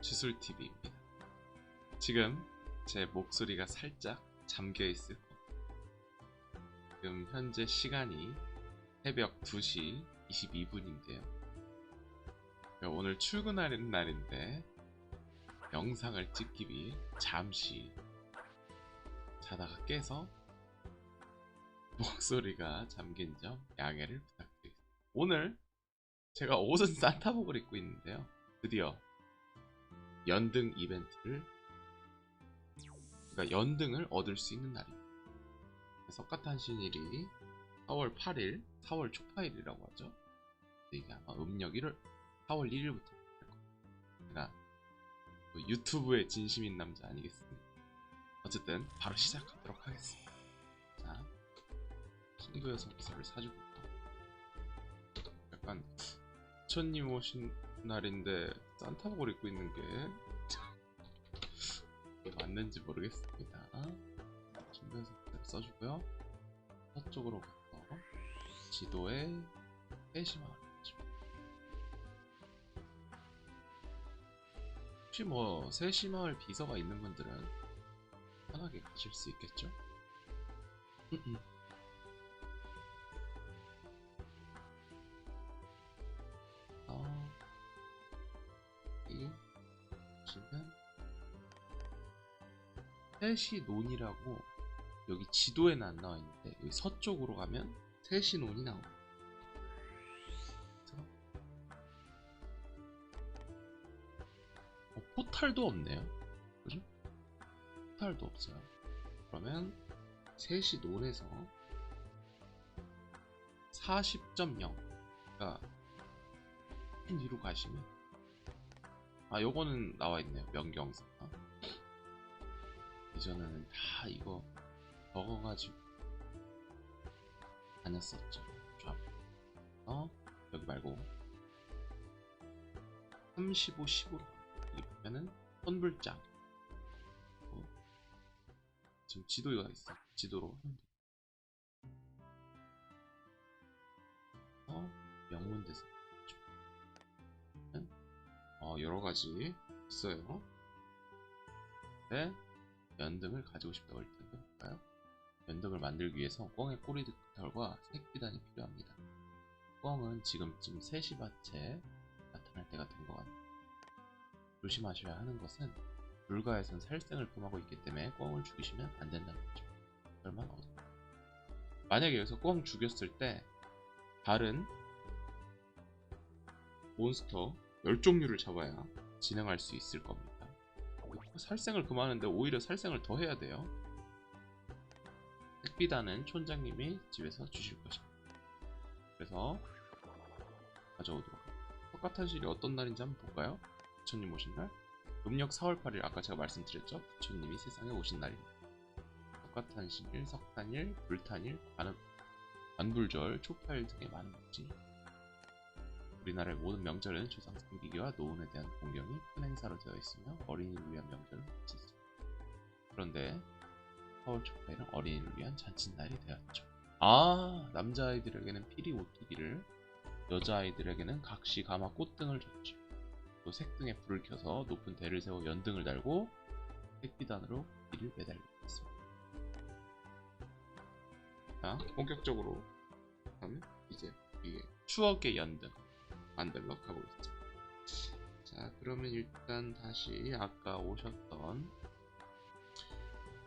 주술TV입니다. 지금 제 목소리가 살짝 잠겨 있을 겁니다. 지금 현재 시간이 새벽 2시 22분인데요. 오늘 출근하는 날인데 영상을 찍기 위해 잠시 자다가 깨서 목소리가 잠긴 점 양해를 부탁드리겠습니다. 오늘 제가 옷은 산타복을 입고 있는데요. 드디어 연등 이벤트를 그러니까 연등을 얻을 수 있는 날입니다. 석가탄신일이 4월 8일, 4월 초파일이라고 하죠. 이게 아마 음력 1월 4월 1일부터 할 겁니다. 제가 또 유튜브의 진심인 남자 아니겠습니까? 어쨌든 바로 시작하도록 하겠습니다. 자, 친구여서 기사를 사주고. 약간 부처님 오신 날인데 산타복을 입고 있는 게 맞는지 모르겠습니다. 준비해서 써주고요. 서쪽으로 가서 지도에 해시마을 혹시 뭐 세시마을 비서가 있는 분들은 편하게 가실 수 있겠죠? 보시면 세시논이라고 여기 지도에는 안 나와 있는데 여기 서쪽으로 가면 세시논이 나옵니다. 어, 포탈도 없네요. 그죠? 포탈도 없어요. 그러면 세시논에서 40.0 그러니까 좀 뒤로 가시면 아 요거는 나와 있네요. 명경사 이전에는 다 이거 먹어가지고 다녔었죠. 좌. 어 여기 말고 35, 10으로 여기 보면은 선불장 어, 지금 지도가 있어. 지도로. 어 명문대사 어 여러 가지 있어요. 네. 연등을 가지고 싶다고 할 텐데 볼까요? 연등을 만들기 위해서 꿩의 꼬리털과 색비단이 필요합니다. 꿩은 지금쯤 3시 밭에 나타날 때가 된 것 같네요. 조심하셔야 하는 것은 불가에선 살생을 금하고 있기 때문에 꿩을 죽이시면 안 된다는 거죠. 얼마 얻어. 만약에 여기서 꿩 죽였을 때 다른 몬스터 10종류를 잡아야 진행할 수 있을 겁니다. 살생을 그만하는데 오히려 살생을 더 해야 돼요. 택비단은 촌장님이 집에서 주실 것입니다. 그래서 가져오도록. 석가탄실이 어떤 날인지 한번 볼까요? 부처님 오신 날? 음력 4월 8일 아까 제가 말씀드렸죠? 부처님이 세상에 오신 날입니다. 석가탄신일, 석탄일, 불탄일, 관, 관불절, 초파일 등의 많은 것이 우리나라의 모든 명절은 조상 섬기기와 노은에 대한 공경이 큰 행사로 되어 있으며 어린이를 위한 명절은 없지 있습니다. 그런데 4월 초파일은 어린이를 위한 잔칫날이 되었죠. 아 남자아이들에게는 피리 오뚜기를 여자아이들에게는 각시 가마 꽃등을 줬죠. 또 색등에 불을 켜서 높은 대를 세워 연등을 달고 색비단으로 이를 매달리고 있습니다. 자 본격적으로 하면 이제 이게 추억의 연등 만들러 가보겠습니다. 자, 그러면 일단 다시 아까 오셨던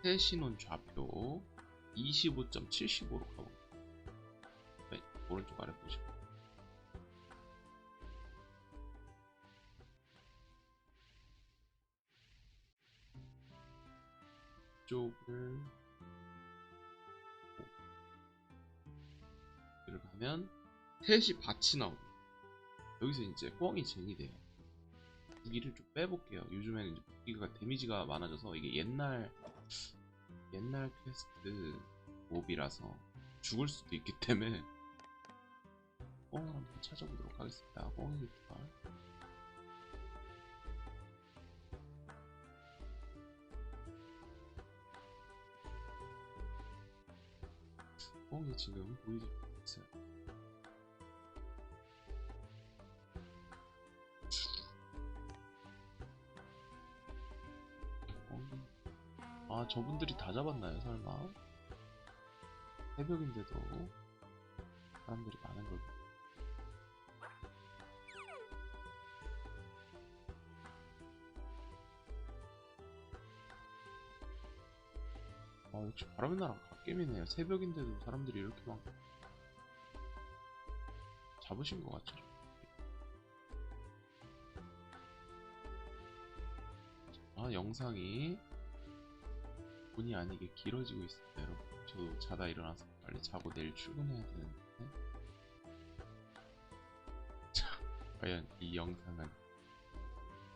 세신혼 좌표 25.75로 가보겠습니다. 네, 오른쪽 아래 보시고. 쪽을 들어가면 셋이 밭이 나옵니다. 여기서 이제 뻥이 젠이 돼요. 무기를 좀 빼볼게요. 요즘에는 이제 무기가 데미지가 많아져서 이게 옛날 옛날 퀘스트 몹이라서 죽을 수도 있기 때문에 뻥을 한번 찾아보도록 하겠습니다. 뻥이 깃털 뻥이 지금 보이지 않았어요. 아 저분들이 다 잡았나요 설마? 새벽인데도 사람들이 많은 걸 아 역시 바람의 나라 갓겜이네요 새벽인데도 사람들이 이렇게 많고 잡으신 것 같죠? 아 영상이 본의 아니게 길어지고 있습니다 여러분 저도 자다 일어나서 빨리 자고 내일 출근해야 되는데. 자 과연 이 영상은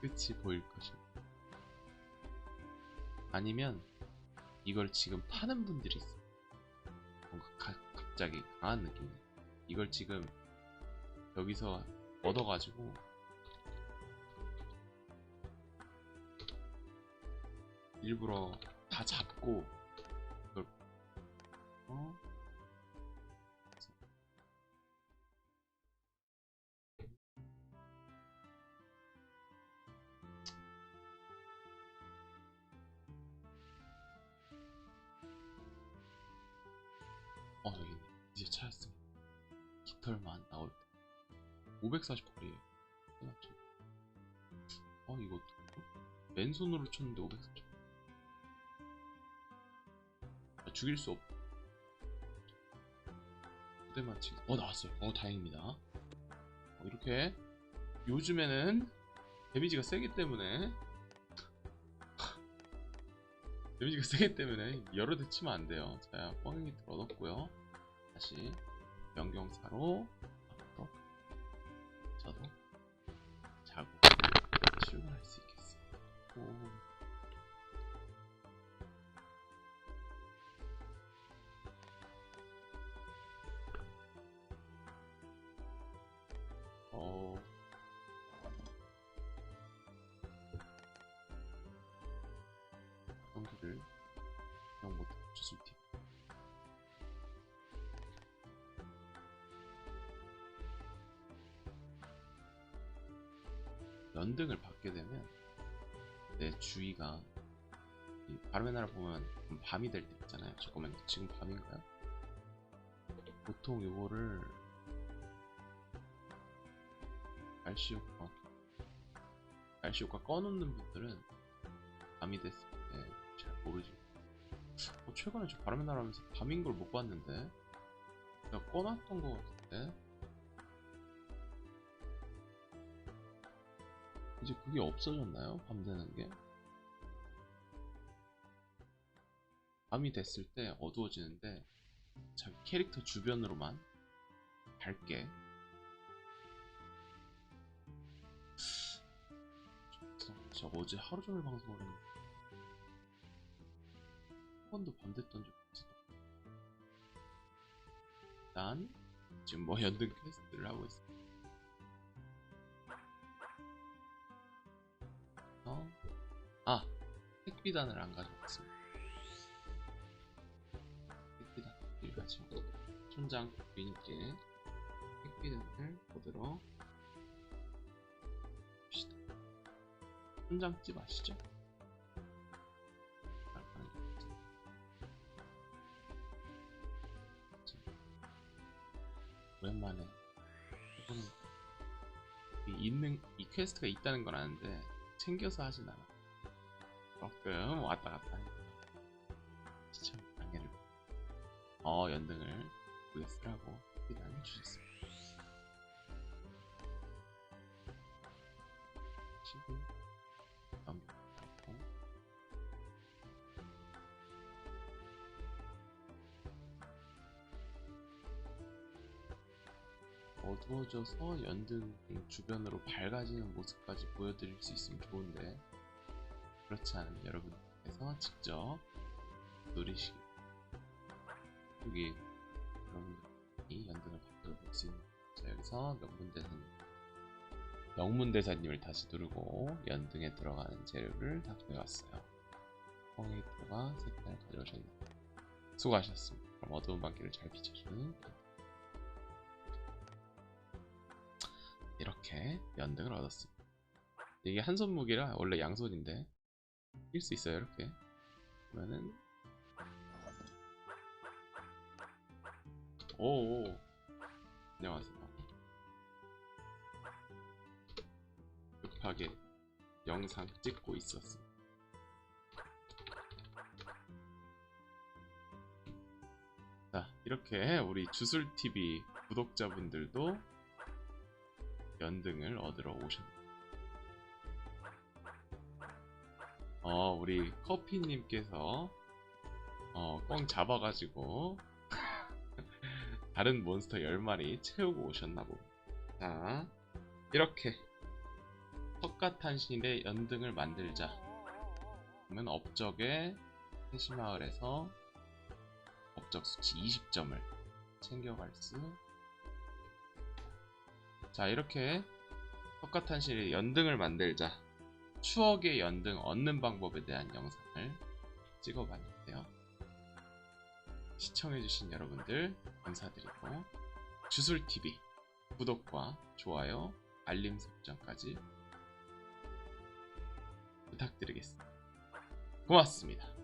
끝이 보일 것인가? 아니면 이걸 지금 파는 분들이 있어. 뭔가 가- 갑자기 강한 느낌이. 이걸 지금 여기서 얻어가지고 일부러 다 잡고 이걸 어? 어 여기 있네. 이제 찾았습니다 깃털만 안 나올 때 548이에요 어 이거? 맨손으로 쳤는데 540 죽일 수 없. 무대만 치. 어 나왔어요. 어 다행입니다. 어, 이렇게 요즘에는 데미지가 세기 때문에 데미지가 세기 때문에 여러 대 치면 안 돼요. 자, 뻥행이 얻었고요. 다시 연경사로 앞으로 저도 자고 출근할 수 있겠습니다. 오. 어. 경기를 그냥 못 주술 팀. 연등을 받게 되면 내 주위가 이 바람의 나라 보면 밤이 될 때 있잖아요. 잠깐만 지금 밤인가요? 보통 요거를 날씨 효과 날씨 효과 꺼놓는 분들은 밤이 됐을 때 잘 모르죠 어, 최근에 저 바람의 나라면서 밤인 걸 못 봤는데 내가 꺼놨던 것 같은데? 이제 그게 없어졌나요? 밤 되는 게? 밤이 됐을 때 어두워지는데 자기 캐릭터 주변으로만 밝게 진짜 어제 하루 종일 방송을 했는데 한 번도 밤 됐던 적 없어. 일단 지금 뭐 연등 퀘스트를 하고 있어. 어? 아 택비단을 안 가져왔습니다. 택비단을 가지고 촌장 미니께 택비단을 보도록 촌장집 아시죠? 오랜만에 있는 이 퀘스트가 있다는 건 아는데 챙겨서 하진 않아. 조금 왔다 갔다 시청 방해를 어 연등을 구했으라고 비단을 주셨습니다. 어두워져서 연등 주변으로 밝아지는 모습까지 보여드릴 수 있으면 좋은데 그렇지 않으면 여러분께서 직접 누리시기 여기 여러분들이 연등을 바꾸어 볼수 있는 자 여기서 명문대사님. 명문대사님을 다시 누르고 연등에 들어가는 재료를 다 구해왔어요. 펑에이터가 색깔 가져오셨네요 수고하셨습니다. 그럼 어두운 방길을 잘 비춰주는 이렇게 연등을 얻었습니다. 이게 한 손 무기라 원래 양손인데 낄 수 있어요 이렇게. 그러면은 오. 안녕하세요. 급하게 영상 찍고 있었습니다. 자 이렇게 우리 주술TV 구독자분들도 연등을 얻으러 오셨네요 어 우리 커피님께서 어, 꽝 잡아가지고 다른 몬스터 10마리 채우고 오셨나보 자 이렇게 헛가탄신의 연등을 만들자 그러면 업적에 해시마을에서 업적 수치 20점을 챙겨갈 수. 자 이렇게 헛가탄신의 연등을 만들자 추억의 연등 얻는 방법에 대한 영상을 찍어봤는데요. 시청해주신 여러분들 감사드리고 주술TV 구독과 좋아요 알림 설정까지 부탁드리겠습니다. 고맙습니다.